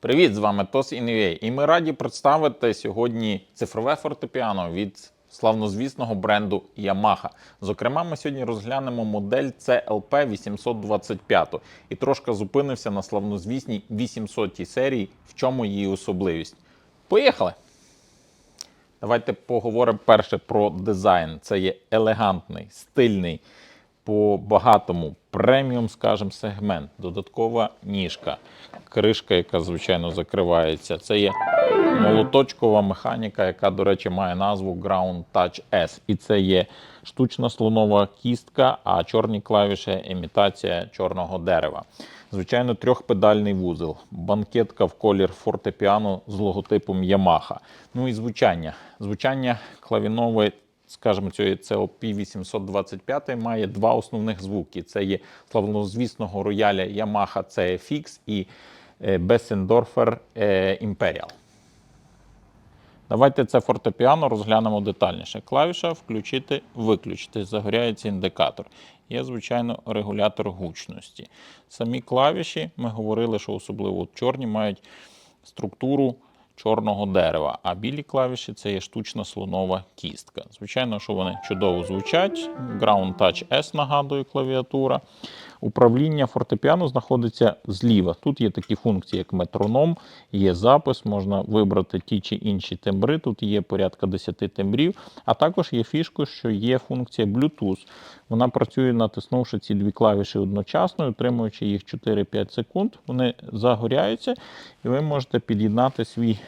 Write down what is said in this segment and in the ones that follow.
Привіт, з вами Тос Інвей. І ми раді представити сьогодні цифрове фортепіано від славнозвісного бренду Yamaha. Зокрема, ми сьогодні розглянемо модель CLP 825 і трошки зупинимося на славнозвісній 800 серії, в чому її особливість. Поїхали! Давайте поговоримо перше про дизайн. Це є елегантний, стильний, по багатому преміум, скажімо, сегмент, додаткова ніжка, кришка, яка звичайно закривається. Це є молоточкова механіка, яка, до речі, має назву Ground Touch S. І це є штучна слонова кістка, а чорні клавіші імітація чорного дерева. Звичайно, трьохпедальний вузол, банкетка в колір фортепіано з логотипом Yamaha. Ну і звучання. Звучання клавінової скажімо, цієї CLP 825 має два основних звуки: це є славнозвісного рояля Yamaha CFX і е, Bessendorfer е, Imperial. Давайте це фортепіано розглянемо детальніше. Клавіша включити, виключити. Загоряється індикатор. Є, звичайно, регулятор гучності. Самі клавіші, ми говорили, що особливо чорні мають структуру чорного дерева, а білі клавіші це є штучна слонова кістка. Звичайно, що вони чудово звучать. Ground Touch S нагадує клавіатура. Управління фортепіано знаходиться зліва. Тут є такі функції, як метроном, є запис, можна вибрати ті чи інші тембри. Тут є порядка 10 тембрів, а також є фішкою, що є функція Bluetooth. Вона працює, натиснувши ці дві клавіші одночасно, утримуючи їх 4-5 секунд. Вони загоряються, і ви можете під'єднати свій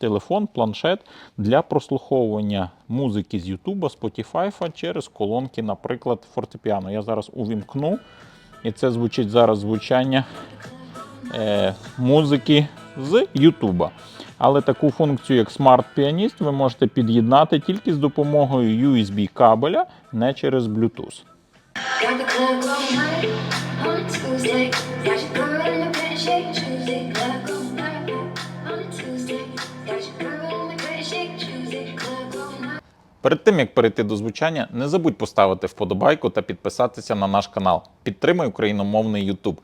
телефон, планшет для прослуховування музики з YouTube, Spotify через колонки, наприклад, фортепіано. Я зараз увімкну, і це звучить зараз звучання е, музики з Ютуба. Але таку функцію, як Smart Pianist, ви можете під'єднати тільки з допомогою USB кабеля, не через Bluetooth. Перед тим як перейти до звучання, не забудь поставити вподобайку та підписатися на наш канал. Підтримай україномовний YouTube.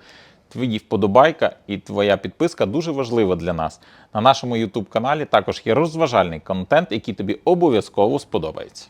Твої вподобайка і твоя підписка дуже важлива для нас. На нашому YouTube каналі також є розважальний контент, який тобі обов'язково сподобається.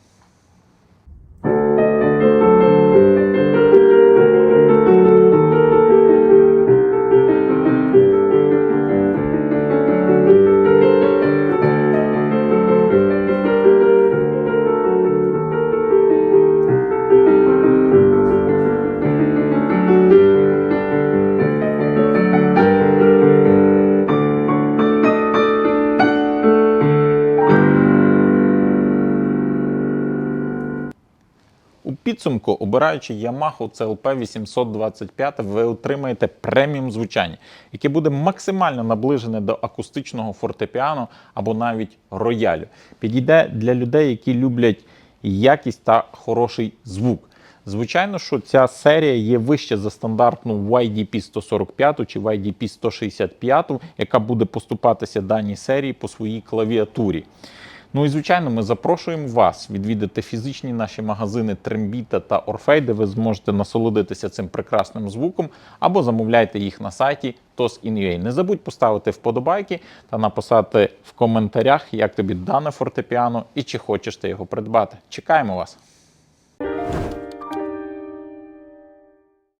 Підсумку, обираючи Yamaha CLP 825, ви отримаєте преміум звучання, яке буде максимально наближене до акустичного фортепіано або навіть роялю. Підійде для людей, які люблять якість та хороший звук. Звичайно, що ця серія є вище за стандартну YDP 145 чи YDP 165, яка буде поступатися даній серії по своїй клавіатурі. Ну і звичайно, ми запрошуємо вас відвідати фізичні наші магазини Трембіта та Орфей, де ви зможете насолодитися цим прекрасним звуком, або замовляйте їх на сайті TOS.in.ua. Не забудь поставити вподобайки та написати в коментарях, як тобі дане фортепіано і чи хочеш ти його придбати. Чекаємо вас!